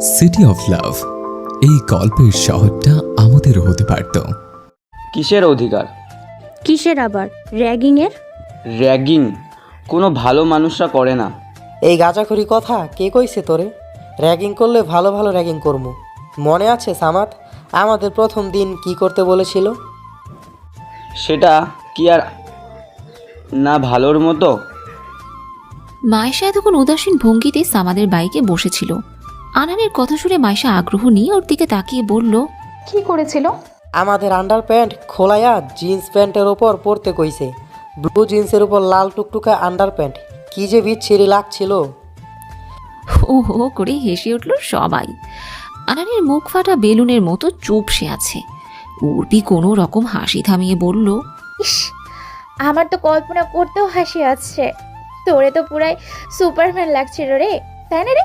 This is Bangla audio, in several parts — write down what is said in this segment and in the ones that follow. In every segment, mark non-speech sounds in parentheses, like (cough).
সিটি অফ লাভ এই গল্পের শহরটা আমাদেরও হতে পারত। কিসের অধিকার? কিসের আবার? র্যাগিংয়ের? র্যাগিং কোনো ভালো মানুষরা করে না। এই গাঁজাখড়ি কথা কে কইছে তোরে? র্যাগিং করলে ভালো ভালো র্যাগিং করব মনে আছে সামাত আমাদের প্রথম দিন কি করতে বলেছিল? সেটা কি আর না ভালোর মতো? মায়েশা এতক্ষণ উদাসীন ভঙ্গিতে সামাদের বাইকে বসেছিল। আনানের কথা শুনে মায়েশা আগ্রহ নিয়ে ওর দিকে তাকিয়ে বলল কি করেছিল? আমাদের আন্ডার প্যান্ট খোলাইয়া জিন্স প্যান্টের ওপর পরতে কইছে। ব্লু জিন্সের উপর লাল টুকটুকা আন্ডার প্যান্ট কি যে বিচ্ছিরি লাগছিল। হো হো করে হেসে উঠল সবাই। আনানের মুখ ফাটা বেলুনের মতো চুপসে আছে। উর্বি কোনো রকম হাসি থামিয়ে বলল ইস আমার তো কল্পনা করতেও হাসি আসছে। তোরে তো পুরাই সুপারম্যান লাগছিল রে তাই না রে?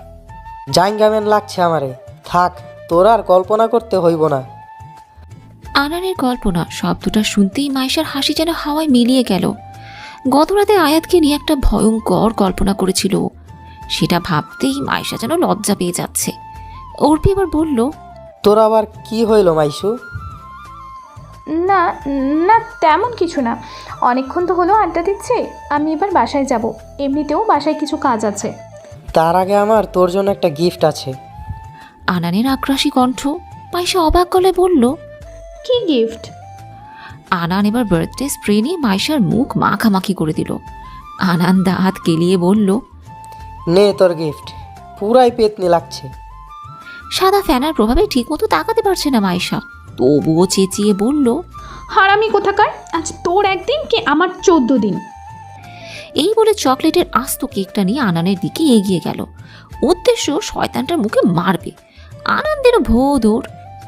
জাইঙ্গাম্যান লাগছে আমারে। থাক তোর আর কল্পনা করতে হইব না। আনানের কল্পনা শব্দটা শুনতেই মাইশার হাসি যেন হাওয়ায় মিলিয়ে গেল। গতরাতে আয়াতকে নিয়ে একটা ভয়ঙ্কর কল্পনা করেছিল। ও। সেটা ভাবতেই মাইশা যেন লজ্জা পেয়ে যাচ্ছে। অর্পি এবার বলল তোর আবার কি হইল মাইশু? না না তেমন কিছু না। অনেকক্ষণ তো হলো আড্ডা দিচ্ছে আমি এবার বাসায় যাব। এমনিতেও বাসায় কিছু কাজ আছে। তার আগে আমার তোর জন্য একটা গিফট আছে। আনানের আগ্রাসী কণ্ঠ মাইশা অবাক গলায় বলল কি গিফট আনান এবার বার্থডে স্প্রে নিয়ে মাইশার মুখ মাখামাখি করে দিল। আনান দাঁত কেলিয়ে বলল নে তোর গিফট পুরাই পেতনি লাগছে। সাদা ফ্যানার প্রভাবে ঠিকমতো তাকাতে পারছে না মাইশা। তবুও চেঁচিয়ে বলল হারামি কোথাকার? আজ তোর একদিন কি আমার চোদ্দ দিন? এই বলে চকলেটের আস্ত কেকটা নিয়ে আনানের দিকে এগিয়ে গেল। উদ্দেশ্য শয়তানটার মুখে মারবে। আনন্দের ভো দৌড়।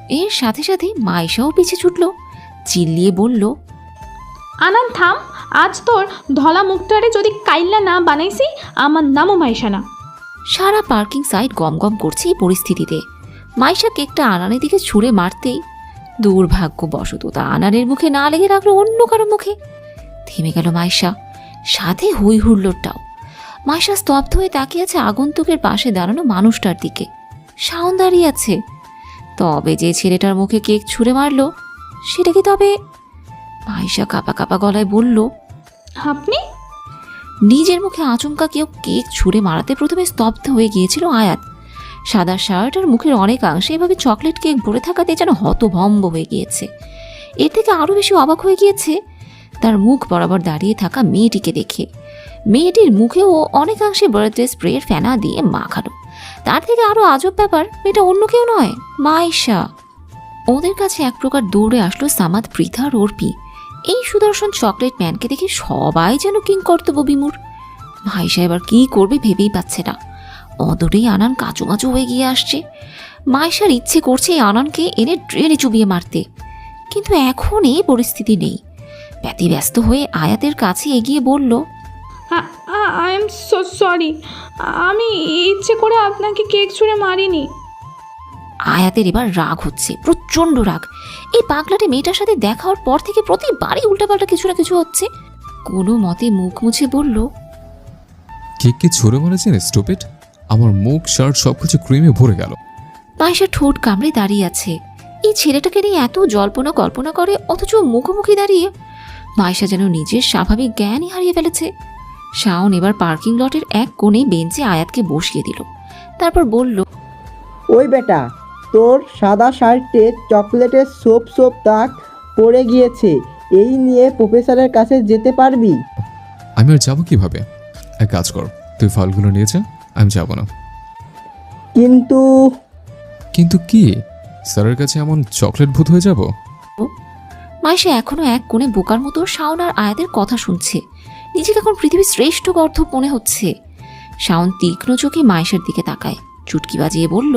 এর সাথে সাথে মাইশাও পিছে ছুটল। চিল্লিয়ে বলল আনান থাম। আজ তোর ধলা মুখটারে যদি কাইল্লা না বানাইছি আমার নামও মাইশানা সারা পার্কিং সাইড গম গম করছে এই পরিস্থিতিতে। মাইশা কেকটা আনানের দিকে ছুঁড়ে মারতেই দুর্ভাগ্যবশত তা আনানের মুখে না লেগে রাখল অন্য কারও মুখে। থেমে গেল মাইশা। সাথে হই হুল্লোড়টাও মাইশা স্তব্ধ হয়ে তাকিয়ে আছে আগন্তুকের পাশে দাঁড়ানো মানুষটার দিকে। শাওন দাঁড়িয়ে আছে। তবে যে ছেলেটার মুখে কেক ছুঁড়ে মারলো সেটা কি তবে? মাইশা কাপা কাপা গলায় বলল আপনি? নিজের মুখে আচমকা কেউ কেক ছুঁড়ে মারাতে প্রথমে স্তব্ধ হয়ে গিয়েছিল আয়াত। সাদা শার্ট আর মুখের অনেকাংশে এভাবে চকলেট কেক ভরে থাকাতে যেন হতভম্ব হয়ে গিয়েছে। এর থেকে আরও বেশি অবাক হয়ে গিয়েছে তার মুখ বরাবর দাঁড়িয়ে থাকা মেয়েটিকে দেখে। মেয়েটির মুখেও অনেকাংশে বার্থডে স্প্রের ফেনা দিয়ে মাখানো। তার থেকে আরও আজব ব্যাপার মেয়েটা অন্য কেউ নয় মাইশা ওদের কাছে এক প্রকার দৌড়ে আসলো সামাদ, পৃথা অর্পি। এই সুদর্শন চকলেট ম্যানকে দেখে সবাই যেন কিং কর্তব্য বিমূর ভাইসা এবার কি করবে ভেবেই পাচ্ছে না। অদূরেই আনান কাঁচুমাচু হয়ে গিয়ে আসছে। মাইশার ইচ্ছে করছে এই আনানকে এনে ট্রেনে চুবিয়ে মারতে। কিন্তু এখন এই পরিস্থিতি নেই। ব্যতিব্যস্ত হয়ে আয়াতের কাছে এগিয়ে বলল আই এম সো সরি। আমি ইচ্ছে করে আপনাকে কেক ছুঁড়ে মারিনি। আয়াতের এবার রাগ হচ্ছে প্রচণ্ড রাগ। এই পাগলাটে মেয়েটার সাথে দেখা হওয়ার পর থেকে প্রতিবারই উল্টাপাল্টা কিছু না কিছু হচ্ছে। কোনো মতে মুখ মুছে বলল কেক কি ছুড়ে মারেছেন স্টুপিড? আমার মুখ শার্ট সব কিছু ক্রিমে ভরে গেল। মাইশা ঠোঁট কামড়ে দাঁড়িয়ে আছে। এই ছেলেটাকে নিয়ে এত জল্পনা কল্পনা করে অথচ মুখোমুখি দাঁড়িয়ে মাইশা যেন নিজের স্বাভাবিক জ্ঞানই হারিয়ে ফেলেছে। শাওন এবার পার্কিং লটের এক কোণে বেঞ্চে আয়াতকে বসিয়ে দিল। তারপর বলল ওই বেটা তোর সাদা শার্টে চকলেটের সোপ সোপ দাগ পড়ে গিয়েছে এই নিয়ে প্রফেসরের কাছে যেতে পারবি? আমি আর যাব কীভাবে? এক কাজ কর তুই ফলগুলো নিয়ে যা আমি যাব না। কিন্তু কিন্তু কি? স্যারের কাছে এমন চকলেট ভূত হয়ে যাব? মাইশা এখনও এক কোণে বোকার মতো শাওন আর আয়াতের কথা শুনছে। নিজেকে এখন পৃথিবীর শ্রেষ্ঠ গর্ধব মনে হচ্ছে। শাওন তীক্ষ্ণ চোখে মাইশার দিকে তাকায়। চুটকি বাজিয়ে বলল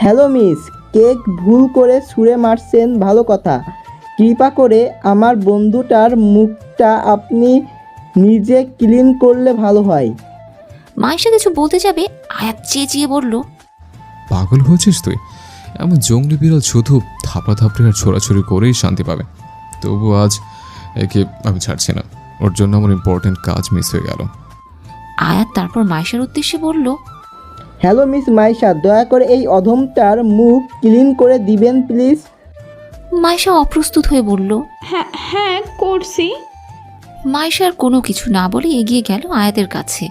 হ্যালো মিস কেক ভুল করে ছুঁড়ে মারছেন ভালো কথা। কৃপা করে আমার বন্ধুটার মুখটা আপনি নিজে ক্লিন করলে ভালো হয়। মাইশা কিছু বলতে যাবে আয়াত চেঁচিয়ে বলল পাগল হয়েছিস তুই? এমন জঙ্গলি বিড়াল শুধু থাপড়া থাপড়ি আর ছোড়াছুড়ি করেই শান্তি পাবে। তবু আজ একে আমি ছাড়ছি না। ওর জন্য আমার ইম্পর্টেন্ট কাজ মিস হয়ে গেল। আয়াত তারপর মাইশার উদ্দেশ্যে বলল হ্যালো মিস মাইশা দয়া করে এই অধমটার মুখ ক্লিন করে দিবেন প্লিজ মাইশা অপ্রস্তুত হয়ে বলল হ্যাঁ হ্যাঁ করছি। মাইশার কোনো কিছু না বলে এগিয়ে গেল আয়াতের কাছে।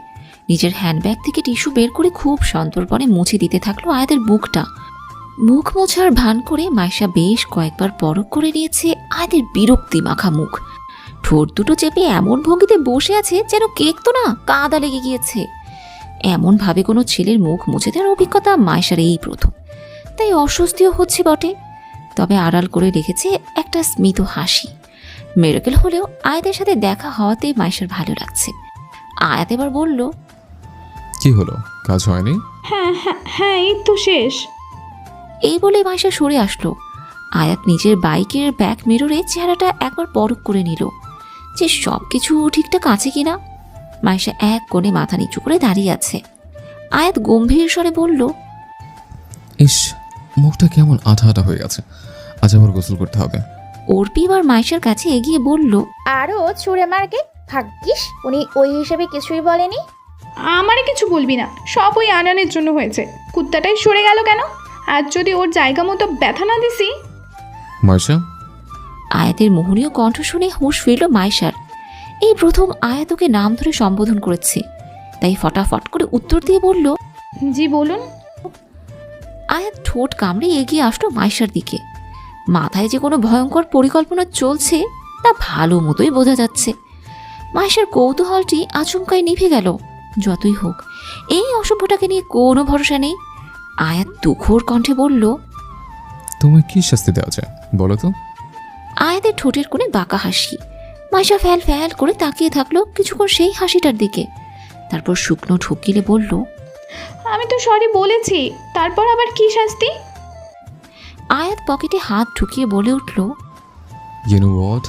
নিজের হ্যান্ডব্যাগ থেকে টিস্যু বের করে খুব সন্তর্পণে মুছে দিতে থাকল আয়াতের মুখটা মুখ মোছার ভান করে মাইশা বেশ কয়েকবার পরক করে নিয়েছে আয়াতের বিরক্তি মাখা মুখ। ঠোঁট দুটো চেপে এমন ভঙ্গিতে বসে আছে যেন কেক তো না কাদা লেগে গিয়েছে। এমনভাবে কোনো ছেলের মুখ মুছে দেওয়ার অভিজ্ঞতা মাইশার এই প্রথম। তাই অস্বস্তিও হচ্ছে বটে। তবে আড়াল করে রেখেছে একটা স্মিত হাসি। মেরেকেল হলেও আয়াতের সাথে দেখা হওয়াতে মাইশার ভালো লাগছে। আয়াত এবার বলল কি হলো? কাজ হয়নি? হ্যাঁ হ্যাঁ হ্যাঁ এই তো শেষ। এই বলে মাইশা সরে আসলো। আয়াত নিজের বাইকের ব্যাক মিররে চেহারাটা একবার পরক করে নিল। যে সব কিছু ঠিকঠাক আছে কিনা? মাইশা এক কোণে মাথা নিচু করে দাঁড়িয়ে আছে। আয়াত গম্ভীর স্বরে বলল ইস মুখটা কেমন আঠা আঠা হয়ে গেছে। আজ আবার গোসল করতে হবে। অর্পি আর মাইশার কাছে এগিয়ে বলল আরও ছুঁড়ে মারকে ভাগ্যিস উনি ওই হিসেবে কিছুই বলেনি। আমারে কিছু বলবি না সব ওই আনানের জন্য হয়েছে। কুত্তাটাই সরে গেল কেন? আর যদি ওর জায়গা মতো ব্যথা না দিছি মার্শা আয়াতের মোহনীয় কণ্ঠ শুনে হুঁশ ফিরল মাইশার এই প্রথম আয়াতকে নাম ধরে সম্বোধন করেছে। তাই ফটাফট করে উত্তর দিয়ে বলল জি বলুন। আয়াত ঠোঁট কামড়ে এগিয়ে আসলো মাইশার দিকে। মাথায় যে কোনো ভয়ঙ্কর পরিকল্পনা চলছে তা ভালো মতোই বোঝা যাচ্ছে। মাইশার কৌতূহলটি আচমকায় নিভে গেল। যতই হোক এই অসভ্যটাকে নিয়ে কোনো ভরসা নেই। আয়াত দুঃখোর কণ্ঠে বলল তোমায় কি শাস্তি দেওয়া যায়? বলো তো। আয়াতের ঠোঁটের কোণে বাঁকা হাসি। মাইশা ফ্যাল ফ্যাল করে তাকিয়ে থাকল কিছুক্ষণ সেই হাসিটার দিকে। তারপর শুকনো ঢুকিলে বলল আমি তো সরি বলেছি তারপর আবার কি শাস্তি? আয়াত পকেটে হাত ঢুকিয়ে বলে উঠল ইউ নো হোয়াট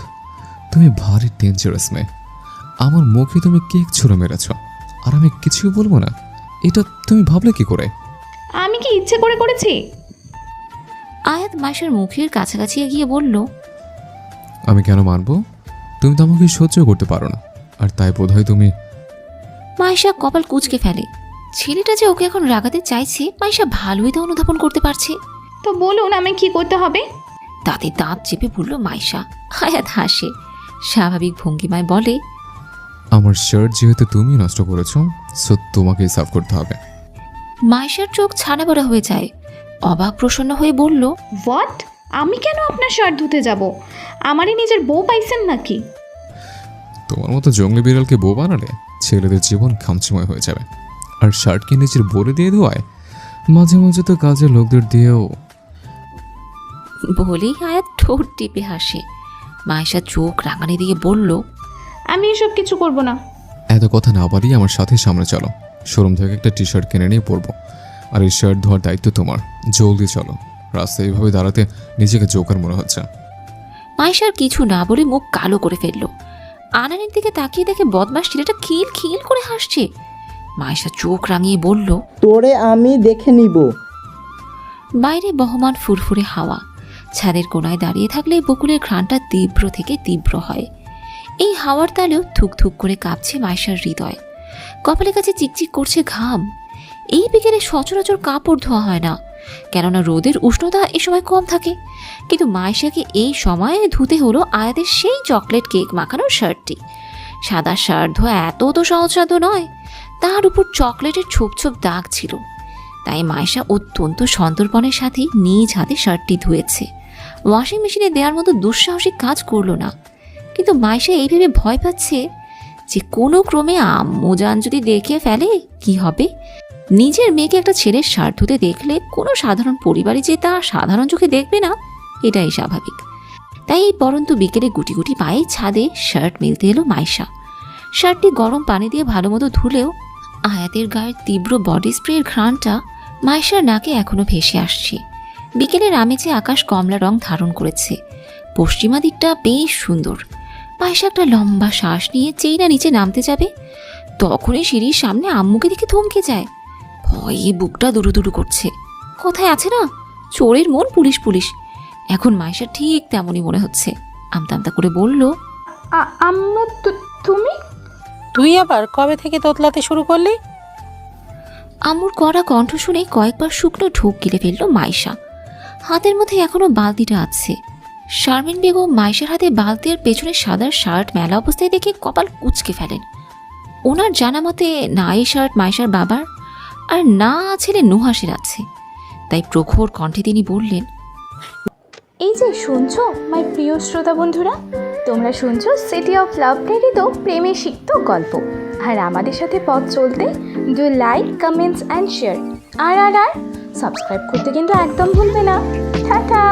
তুমি ভারী ডেঞ্জারাস মেয়ে। আমার মুখে তুমি কেক ছুঁড়ে মেরেছ আর আমি কিছুই বলব না। এটা তুমি ভাবলে কি করে? আমি কি ইচ্ছে করে করেছি? আয়াত মাইশার মুখের কাছাকাছি এগিয়ে বলল আমি কেন মানবো তুমি তো আমাকে সহ্য করতে পারো না। আর তাই বোধহয় তুমি মাইশা কপাল কুচকে ফেলে। ছেলেটা যে ওকে এখন রাগাতে চাইছে মাইশা ভালোই তো অনুধাবন করতে পারছে। তো বলুন আমি কি করতে হবে? তাতে দাঁত চেপে বলল মাইশা আয়াত হাসে। স্বাভাবিক ভঙ্গিমায় বলে আমার শার্ট যেহেতু তুমি নষ্ট করেছ সো তোমাকেই সাফ করতে হবে। মাইশার চোখ ছানা বড়া হয়ে যায়। অবাক প্রসন্ন হয়ে বলল হোয়াট আমি কেন আপনার শার্ট ধুতে যাব? আমারই নিজের বউ পাইছেন নাকি? তোমার মতো জঙ্গলি বিড়ালকে বউ বানালে ছেলেদের জীবন খামচিময় হয়ে যাবে। আর শার্টকে নিজের বলে দিয়ে দেওয়ায় মাঝে মাঝে তো কাজের লোকদের দিয়েও। বলেই আয়াত ঠোঁট টিপে হাসে। মাইশা চোখ রাঙানি দিয়ে বলল আমি এসব কিছু করব না। এত কথা না বাড়িয়ে আমার সাথে সামনে চলো। শোরুম থেকে একটা টি শার্ট কিনে নিয়ে পরবো আর এই শার্ট ধোয়ার দায়িত্ব তোমার। জলদি চলো। রাস্তায় এইভাবে দাঁড়াতে নিজেকে জোকার মনে হচ্ছে। মাইশার কিছু না বলে মুখ কালো করে ফেলল। আনানের দিকে তাকিয়ে দেখে বদমাস ছেলেটা খিল খিল করে হাসছে। মাইশা চোখ রাঙিয়ে বলল তোরে আমি দেখে নিব। বাইরে বহমান ফুরফুরে হাওয়া। ছাদের কোনায় দাঁড়িয়ে থাকলে বকুলের ঘ্রাণটা তীব্র থেকে তীব্র হয়। এই হাওয়ার তালেও থুক করে কাঁপছে মাইশার হৃদয়। কপালের কাছে চিকচিক করছে ঘাম। এই বিকেলে সচরাচর কাপড় ধোয়া হয় না। কেননা রোদের উষ্ণতা এ সময় কম থাকে। কিন্তু মাইশাকে এই সময়ে ধুতে হলো আয়াতের সেই চকলেট কেক মাখানোর শার্টটি। সাদা শার্ট ধোয়া এত তো সহজসাধ্য নয়। তার উপর চকলেটের ছোপ ছোপ দাগ ছিল। তাই মায়েশা অত্যন্ত সন্তর্পণের সাথে নিজ হাতে শার্টটি ধুয়েছে। ওয়াশিং মেশিনে দেওয়ার মতো দুঃসাহসিক কাজ করল না। কিন্তু মায়েশা এই ভেবে ভয় পাচ্ছে যে কোনো ক্রমে আম্মুজান যদি দেখে ফেলে, কি হবে? নিজের মেয়েকে একটা ছেলের ধুতে দেখলে কোনো সাধারণ পরিবারে যে তা সাধারণ চোখে দেখবে না, এটাই স্বাভাবিক। তাই এই পরন্ত বিকেলে গুটি গুটি পায়ে ছাদে শার্ট মিলতে এলো মাইশা। শার্টটি গরম পানি দিয়ে ভালো মতো ধুলেও আয়াতের গায়ের তীব্র বডি স্প্রের ঘ্রাণটা মাইশার নাকে এখনও ভেসে আসছে। বিকেলের আমেজে আকাশ কমলা রং ধারণ করেছে। পশ্চিমা দিকটা বেশ সুন্দর। মাইশা একটা লম্বা শ্বাস নিয়ে চেই না নিচে নামতে যাবে। তখনই সিঁড়ির সামনে আম্মুকে দেখে থমকে যায়। ভয়ে বুকটা দুরু দুরু করছে। কোথায় আছে না চোরের মন পুলিশ পুলিশ। এখন মাইশা ঠিক তেমনই মনে হচ্ছে। আমতা আমতা করে বলল আ- আম্মু তু- তুমি? তুই আবার কবে থেকে তোতলাতে শুরু করলি? আম্মুর কড়া কণ্ঠ শুনে কয়েকবার শুকনো ঢোক গিলে ফেলল মাইশা হাতের মধ্যে এখনও বালতিটা আছে। শারমিন বেগম মাইশার হাতে বালতি আর পেছনে সাদা শার্ট, মেলা অবস্থায় দেখে কপাল কুচকে ফেলেন। ওনার জানা মতে না এই শার্ট মাইশার বাবার, আর না ছেলে নুহাসের আছে। তাই প্রখর কণ্ঠে তিনি বললেন, এই যে শুনছো মাই প্রিয় শ্রোতা বন্ধুরা? তোমরা শুনছো সিটি অফ লাভ প্রেরিত প্রেমে সিক্ত গল্প। আর আমাদের সাথে পথ চলতে do like comments and share আর আর আর সাবস্ক্রাইব করতে কিন্তু একদম ভুলবে না। টাটা!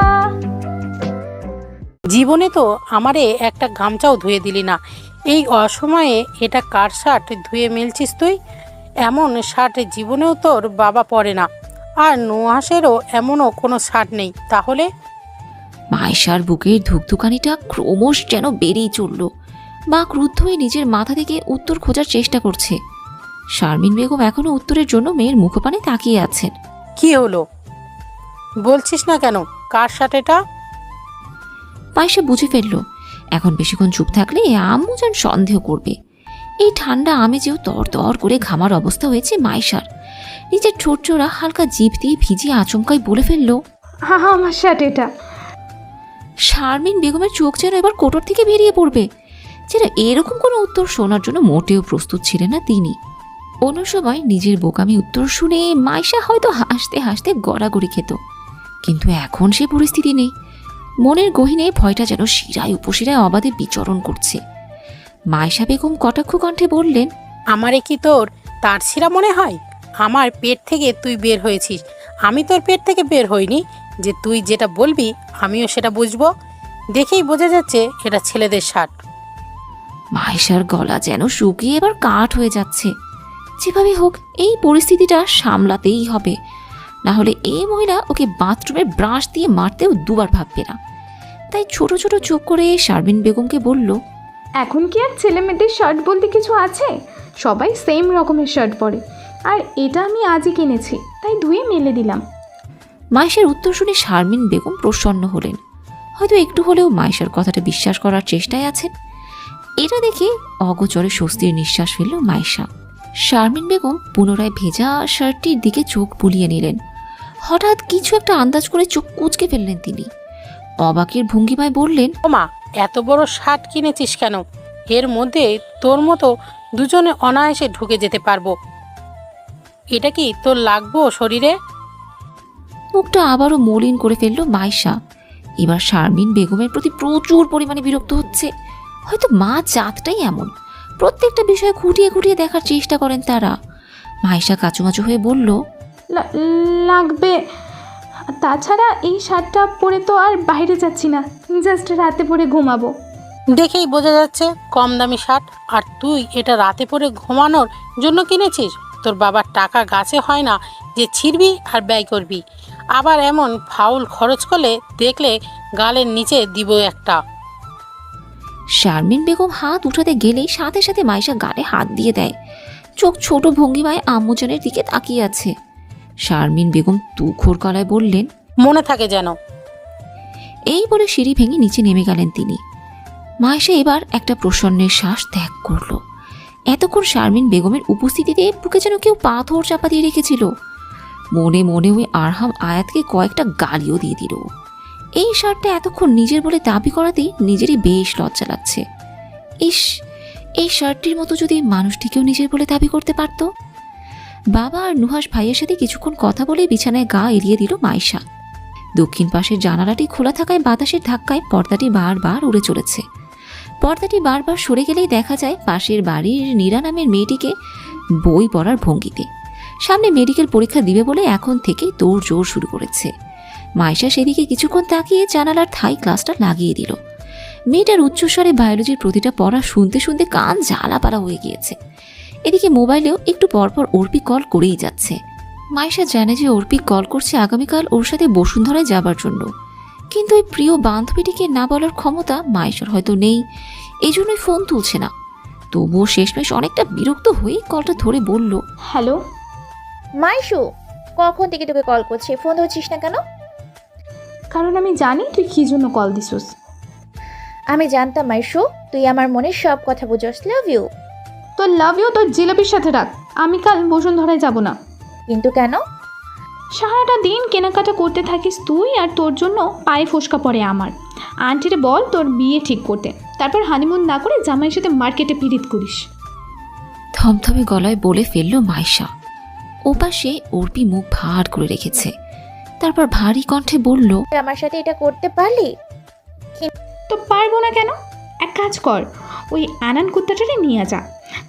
জীবনে তো আমারে একটা গামছাও ধুয়ে দিলি না। এই অসময়ে এটা কার শার্ট ধুয়ে মেলছিস তুই? এমন শার্ট জীবনেও তোর বাবা পরে না। আর নুহাসেরও এমনও কোনো শার্ট নেই। তাহলে? মাইশার বুকের ধুকধুকানিটা ক্রমশ যেন বেড়েই চলল। মা ক্রুদ্ধ হয়ে নিজের মাথা থেকে উত্তর খোঁজার চেষ্টা করছে। শারমিন বেগম এখনও উত্তরের জন্য মেয়ের মুখপানে তাকিয়ে আছেন। কি হলো? বলছিস না কেন? কার শার্ট এটা? মাইশা বুঝে ফেলল। এখন বেশিক্ষণ চুপ থাকলে আম্মু যেন সন্দেহ করবে। এই ঠান্ডা আমেজেও তর তর করে ঘামার অবস্থা হয়েছে মাইশার। নিজের ঠোঁট চোরা হালকা জিভ দিয়ে ভিজিয়ে আচমকাই বলে ফেলল হা হা আমার শার্ট এটা। শারমিন বেগমের চোখ যেন এবার কোটর থেকে বেরিয়ে পড়বে। যেন এরকম কোনো উত্তর শোনার জন্য মোটেও প্রস্তুত ছিলেন না তিনি। অন্য সময় নিজের বোকামি উত্তর শুনে মাইশা হয়তো হাসতে হাসতে গড়াগড়ি খেত। কিন্তু এখন সে পরিস্থিতি নেই। মনের গহিনে ভয়টা যেন শিরায় উপশিরায় অবাধে বিচরণ করছে। মাইশা বেগম কটাক্ষ কণ্ঠে বললেন আমারে কি তোর? তার ছিঁড়া মনে হয়? আমার পেট থেকে তুই বের হয়েছিস। আমি তোর পেট থেকে বের হইনি। যে তুই যেটা বলবি আমিও সেটা বুঝব। দেখেই বোঝা যাচ্ছে এটা ছেলেদের শার্ট মাইশার গলা যেন শুকিয়ে এবার কাঠ হয়ে যাচ্ছে। যেভাবে হোক এই পরিস্থিতিটা সামলাতেই হবে। না হলে এই মহিলা ওকে বাথরুমের ব্রাশ দিয়ে মারতেও দুবার ভাববে না। তাই ছোট ছোট চোখ করে শারমিন বেগমকে বলল এখন কি আর ছেলে মেয়েদের শার্ট বলতে কিছু আছে? সবাই সেম রকমের শার্ট পরে। আর এটা আমি আজই কিনেছি তাই ধুয়ে মেলে দিলাম। মাইশার উত্তর শুনে শারমিন বেগম প্রসন্ন হলেন। হয়তো একটু হলেও মাইশার কথাটা বিশ্বাস করার চেষ্টায় আছেন। এটা দেখে অগোচরে স্বস্তির নিঃশ্বাস ফেলল মাইশা শারমিন বেগম পুনরায় ভেজা শার্টটির দিকে চোখ বুলিয়ে নিলেন। হঠাৎ কিছু একটা আন্দাজ করে চোখ কুচকে ফেললেন তিনি। অবাকের ভঙ্গিমায় বললেন ও মা এত বড় শার্ট কিনেছিস কেন? এর মধ্যে তোর মতো দুজনে অনায়াসে ঢুকে যেতে পারব। এটা কি তোর লাগবো শরীরে? মুখটা আবারও মলিন করে ফেলল মাইশা। এবার শারমিন বেগমের প্রতি প্রচুর পরিমাণে বিরক্ত হচ্ছে। হয়তো মা জাতটাই এমন। প্রত্যেকটা বিষয় খুঁটিয়ে খুঁটিয়ে দেখার চেষ্টা করেন তারা। মাইশা কাচুমাচু হয়ে বলল লাগবে। তাছাড়া এই শার্টটা পরে তো আর বাইরে যাচ্ছি না জাস্ট রাতে পরে ঘুমাবো। দেখেই বোঝা যাচ্ছে কম দামি শার্ট আর তুই এটা রাতে পরে ঘুমানোর জন্য কিনেছিস? তোর বাবার টাকা গাছে হয় না যে ছিড়বি আর ব্যয় করবি। আবার এমন ফাউল খরচ করলে দেখলে গালের নিচে দিব একটা। শারমিন বেগম হাত উঠাতে গেলেই সাথে সাথে মাইশা গালে হাত দিয়ে দেয়। চোখ ছোট ভঙ্গিমায় আম্মুজানের দিকে তাকিয়ে আছে। শারমিন বেগম তুখোর গলায় বললেন মনে থাকে যেন। এই বলে সিঁড়ি ভেঙে নিচে নেমে গেলেন তিনি। মায়েশা এবার একটা প্রসন্নের শ্বাস ত্যাগ করল। এতক্ষণ শারমিন বেগমের উপস্থিতিতে বুকে যেন কেউ পাথর চাপা দিয়ে রেখেছিল। মনে মনে ওই আরহাম আয়াতকে কয়েকটা গালিও দিয়ে দিল। এই শার্টটা এতক্ষণ নিজের বলে দাবি করাতেই নিজেরই বেশ লজ্জা লাগছে। ইস এই শার্টটির মতো যদি মানুষটিকেও নিজের বলে দাবি করতে পারতো? বাবা আর নুহাস ভাইয়ের সাথে কিছুক্ষণ কথা বলে বিছানায় গা এড়িয়ে দিল মাইশা। দক্ষিণ পাশের জানালাটি খোলা থাকায় বাতাসের ধাক্কায় পর্দাটি বারবার উড়ে চলেছে। পর্দাটি বারবার সরে গেলেই দেখা যায় পাশের বাড়ির নীরা নামের মেয়েটিকে বই পড়ার ভঙ্গিতে। সামনে মেডিকেল পরীক্ষা দিবে বলে এখন থেকেই তোড় জোর শুরু করেছে। মাইশা সেদিকে কিছুক্ষণ তাকিয়ে জানালার থাই ক্লাসটা লাগিয়ে দিল। মেয়েটার উচ্চস্বরে বায়োলজির প্রতিটা পড়া শুনতে শুনতে কান জ্বালাপালা হয়ে গিয়েছে। এদিকে মোবাইলেও একটু পরপর অর্পি কল করেই যাচ্ছে। মাইশা জানে যে অর্পিক কল করছে আগামীকাল ওর সাথে বসুন্ধরায় যাবার জন্য। কিন্তু ওই প্রিয় বান্ধবীটিকে না বলার ক্ষমতা মাইশার হয়তো নেই। এই জন্যই ফোন তুলছে না। তবুও শেষমেশ অনেকটা বিরক্ত হয়ে কলটা ধরে বলল হ্যালো? মাইশু কখন থেকে তোকে কল করছে? ফোন ধরছিস না কেন? কারণ আমি জানি তুই কী জন্য কল দিছিস। আমি জানতাম মাইশু তুই আমার মনের সব কথা বুঝোস লাভ ইউ তোর লাভ ইউ তোর জিলাপির সাথে রাখ। আমি কাল বসুন্ধরায় যাব না। কিন্তু কেন? সারাটা দিন কেনাকাটা করতে থাকিস তুই আর তোর জন্য পায়ে ফোসকা পড়ে আমার। আন্টিরে বল তোর বিয়ে ঠিক করতে। তারপর হানিমুন না করে জামাইয়ের সাথে মার্কেটে পিরিত করিস। থমথমে গলায় বলে ফেলল মাইশা। ওপাশে অর্পি মুখ ভার করে রেখেছে। তারপর ভারী কণ্ঠে বলল আমার সাথে এটা করতে পারলি? তো পারব না কেন? এক কাজ কর ওই আনান কুত্তাটারে নিয়ে যা।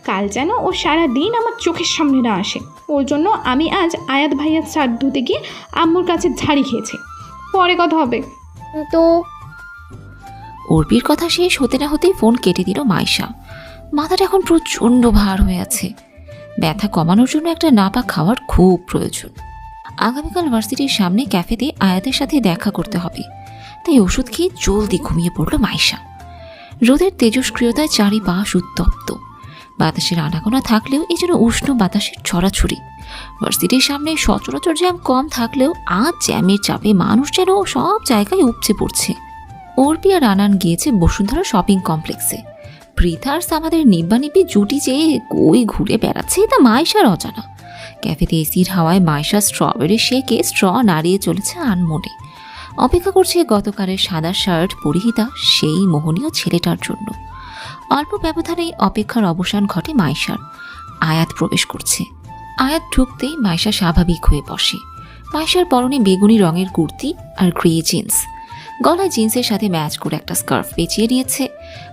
কাল যেন ও সারা দিন আমার চোখের সামনে না আসে। ওর জন্য আমি আজ আয়াত ভাইয়ার শার্ট ধুতে গিয়ে আম্মুর কাছে ঝাড়ি খেয়েছি। পরে কথা হবে। তো অর্পির কথা শেষ হতে না হতেই ফোন কেটে দিল মাইশা। মাথাটা এখন প্রচণ্ড ভার হয়ে আছে। ব্যথা কমানোর জন্য একটা নাপা খাওয়ার খুব প্রয়োজন। আগামীকাল ভার্সিটির সামনে ক্যাফেতে আয়াতের সাথে দেখা করতে হবে। তাই ওষুধ খেয়ে জলদি ঘুমিয়ে পড়ল মাইশা। রোদের তেজস্ক্রিয়তায় চারিপাশ উত্তপ্ত। বাতাসের আনাগোনা থাকলেও এই যেন উষ্ণ বাতাসের ছড়াছড়ি। ভার্সিটির সামনে সচরাচর জ্যাম কম থাকলেও আজ জ্যামের চাপে মানুষ যেন সব জায়গায় উপচে পড়ছে। অর্পি আর আনান গিয়েছে বসুন্ধরা শপিং কমপ্লেক্সে। পৃথার্স আমাদের নিব্বানিব্বি জুটি চেয়ে কই ঘুরে বেড়াচ্ছে তা মাইশার অজানা। ক্যাফেতে এসির হাওয়ায় মাইশা স্ট্রবেরি শেকে স্ট্র নাড়িয়ে চলেছে আনমনে। অপেক্ষা করছে গতকালের সাদা শার্ট পরিহিতা সেই মোহনীয় ছেলেটার জন্য। অল্প ব্যবধানেই অপেক্ষার অবসান ঘটে মাইশার। আয়াত প্রবেশ করছে। আয়াত ঢুকতেই মাইশা স্বাভাবিক হয়ে বসে। মাইশার পরনে বেগুনি রঙের কুর্তি আর গ্রে জিন্স। গলায় জিন্সের সাথে ম্যাচ করে একটা স্কার্ফ পেঁচিয়ে নিয়েছে।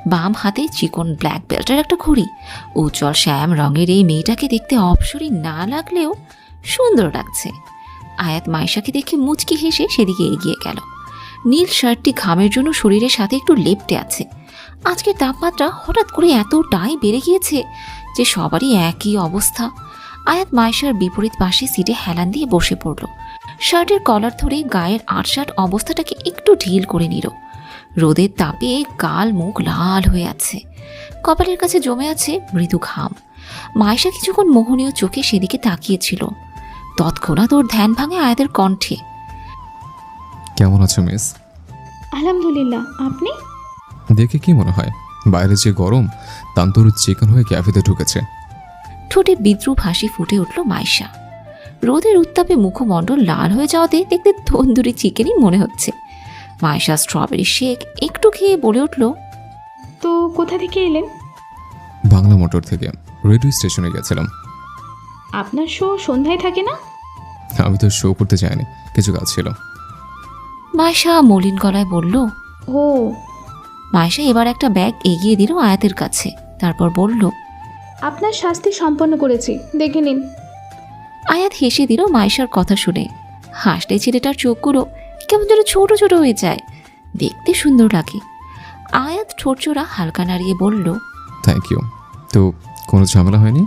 বাম হাতে চিকন ব্ল্যাক বেল্টের একটা ঘড়ি উজ্জ্বল শ্যাম রঙের এই মেয়েটাকে দেখতে অপসরী না লাগলেও সুন্দর লাগছে। আয়াত মাইশাকে দেখে মুচকি হেসে সেদিকে এগিয়ে গেল। নীল শার্টটি ঘামের জন্য শরীরের সাথে একটু লেপটে আছে। আজকের তাপমাত্রা হঠাৎ করে এতটাই বেড়ে গিয়েছে যে সবারই একই অবস্থা। আয়াত মাইশার বিপরীত পাশে সিটে হেলান দিয়ে বসে পড়ল। শার্টের কলার ধরে গায়ের আটশাট অবস্থাটাকে একটু ঢিল করে নিল। রোদের তাপে গাল মুখ লাল হয়ে আছে। কপালের কাছে জমে আছে মৃদু ঘাম। মায়েশা কিছুক্ষণ মোহনীয় চোখে সেদিকে তাকিয়েছিল। তৎক্ষণাৎ ওর ধ্যান ভাঙে আয়াতের কণ্ঠে। কেমন আছো মিস? আলহামদুলিল্লাহ আপনি? দেখে কি মনে হয় বাইরে যে গরম তান্তরু চিকেন হয়ে ক্যাফেতে ঢুকেছে। ঠোঁটে বিদ্রুপ হাসি ফুটে উঠল মাইশা। রোদের উত্তাপে মুখমণ্ডল লাল হয়ে যাওয়াতে দেখতে তন্দুরি চিকেনই মনে হচ্ছে। মাইশা স্ট্রবেরি শেক একটু খেয়ে বলে উঠল তো কোথা থেকে এলেন? বাংলা মোটর থেকে রেডিও স্টেশনে গেছিলাম। আপনার শো সন্ধ্যায় থাকে না? আমি তো শো করতে যাইনি কিছু কাজ ছিল। মাইশা মলিন গলায় বলল ও। মাইশা এবার একটা ব্যাগ এগিয়ে দিল আয়াতের কাছে তারপর বলল আপনার শাস্তি সম্পন্ন করেছি দেখে নিন। আয়াত হেসে দিল মাইশার কথা শুনে। হাসলে ছেলেটার চোখগুলো কেমন যেন ছোট ছোট হয়ে যায় দেখতে সুন্দর লাগে। আয়াত ঠোঁটচোরা হালকা নাড়িয়ে বলল থ্যাংক ইউ তো কোনো ঝামেলা হয়নি?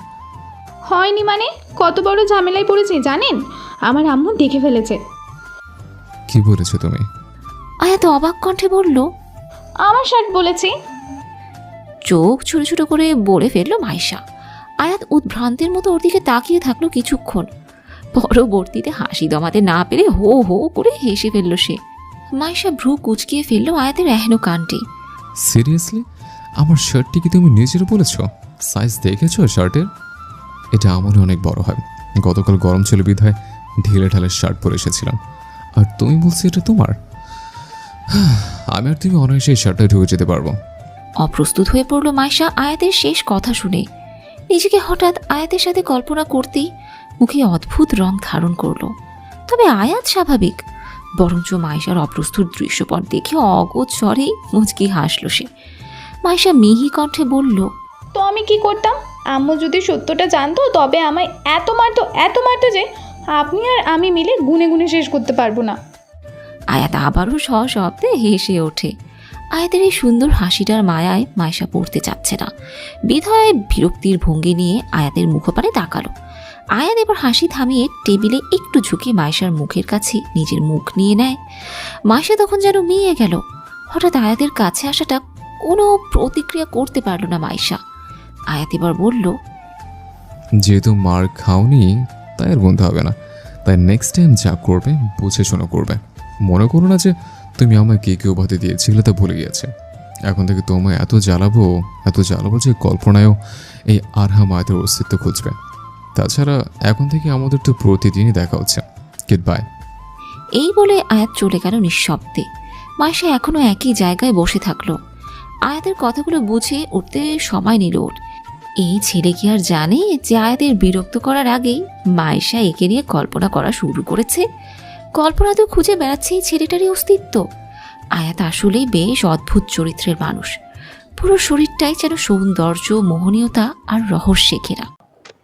হয়নি মানে? কত বড় ঝামেলায় পড়েছি জানেন? আমার আম্মু দেখে ফেলেছে। কি বলেছ তুমি? আয়াত অবাক কণ্ঠে বলল আমার শার্ট বলেছি। চোখ ছোট ছোট করে বলে ফেলল মাইশা। আয়াত উদ্ভ্রান্তের মতো ওর দিকে তাকিয়ে থাকল কিছুক্ষণ। পরবর্তীতে হাসি দমাতে না পেরে হো হো করে হেসে ফেলল সে। মাইশা ভ্রু কুচকিয়ে ফেলল আয়াতের এহেন কানটি। সিরিয়াসলি? আমার শার্টটি কি তুমি নিজের বলেছ? সাইজ দেখেছ শার্টের? এটা আমারও অনেক বড় হয়। গতকাল গরম ছিল বিধায় ঢিলে ঢালে শার্ট পরে এসেছিলাম। আর তুমি বলছি এটা তোমার? (sighs) আমি আর তুমি অনায়াসে এই শার্টটা ঢুকে যেতে পারব। অপ্রস্তুত হয়ে পড়ল মাইশা আয়াতের শেষ কথা শুনে। নিজেকে হঠাৎ আয়াতের সাথে কল্পনা করতেই মুখে অদ্ভুত রং ধারণ করল। তবে আয়াত স্বাভাবিক। বরঞ্চ মাইশার অপ্রস্তুত দৃশ্যপট দেখে অগোচরেই মুচকি হাসল সে। মাইশা মিহি কণ্ঠে বলল তো আমি কি করতাম? আম্মু যদি সত্যটা জানতো, তবে আমায় এত মারতো এত মারতো যে আপনি আর আমি মিলে গুনে গুনে শেষ করতে পারব না। আয়াত আবারও সশব্দে হেসে ওঠে। আয়াতের এই সুন্দর হাসিটার মায়ায় মাইশা পড়তে চাচ্ছে না। বিধয় বিরক্তির ভঙ্গি নিয়ে আয়াতের মুখপানে তাকালো। আয়াত এবার হাসি থামিয়ে টেবিলে একটু ঝুঁকে মাইশার মুখের কাছে নিজের মুখ নিয়ে নেয়। মাইশা তখন যেন মিয়ে গেল। হঠাৎ আয়াতের কাছে আসাটা কোনো প্রতিক্রিয়া করতে পারল না মাইশা আয়াত এবার বলল যেহেতু মার খাওনি তাই আর বলতে হবে না। তাই নেক্সট টাইম যা করবে বুঝে শোনো করবে। মনে করো না যে তুমি আমায় কে কে উপাধি দিয়েছিলে তা ভুলে গিয়েছে। এখন থেকে তোমায় এত জ্বালাবো এত জ্বালাবো যে কল্পনায়ও এই আরহা মায়াতের অস্তিত্ব খুঁজবে। তাছাড়া এখন থেকে আমাদের তো প্রতিদিনই দেখা হচ্ছে। কিট বাই এই বলে আয়াত চলে গেল নিঃশব্দে। মাইশা এখনও একই জায়গায় বসে থাকল। আয়াতের কথাগুলো বুঝে উঠতে সময় নিল ওর। এই ছেলে কি আর জানে যে আয়াতের বিরক্ত করার আগেই মায়েশা একে নিয়ে কল্পনা করা শুরু করেছে? কল্পনা তো খুঁজে বেড়াচ্ছে এই ছেলেটারই অস্তিত্ব। আয়াত আসলেই বেশ অদ্ভুত চরিত্রের মানুষ। পুরো শরীরটাই যেন সৌন্দর্য, মোহনীয়তা আর রহস্যে ঘেরা।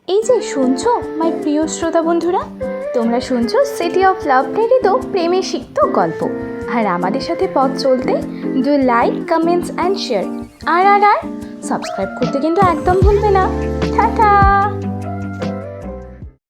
এই যে শুনছো মাই প্রিয় শ্রোতা বন্ধুরা? তোমরা শুনছো সিটি অফ লাভ প্রেরিত প্রেমে সিক্ত গল্প। আর আমাদের সাথে পথ চলতে do like comments and share আর আর আর সাবস্ক্রাইব করতে কিন্তু একদম ভুলবে না। টাটা!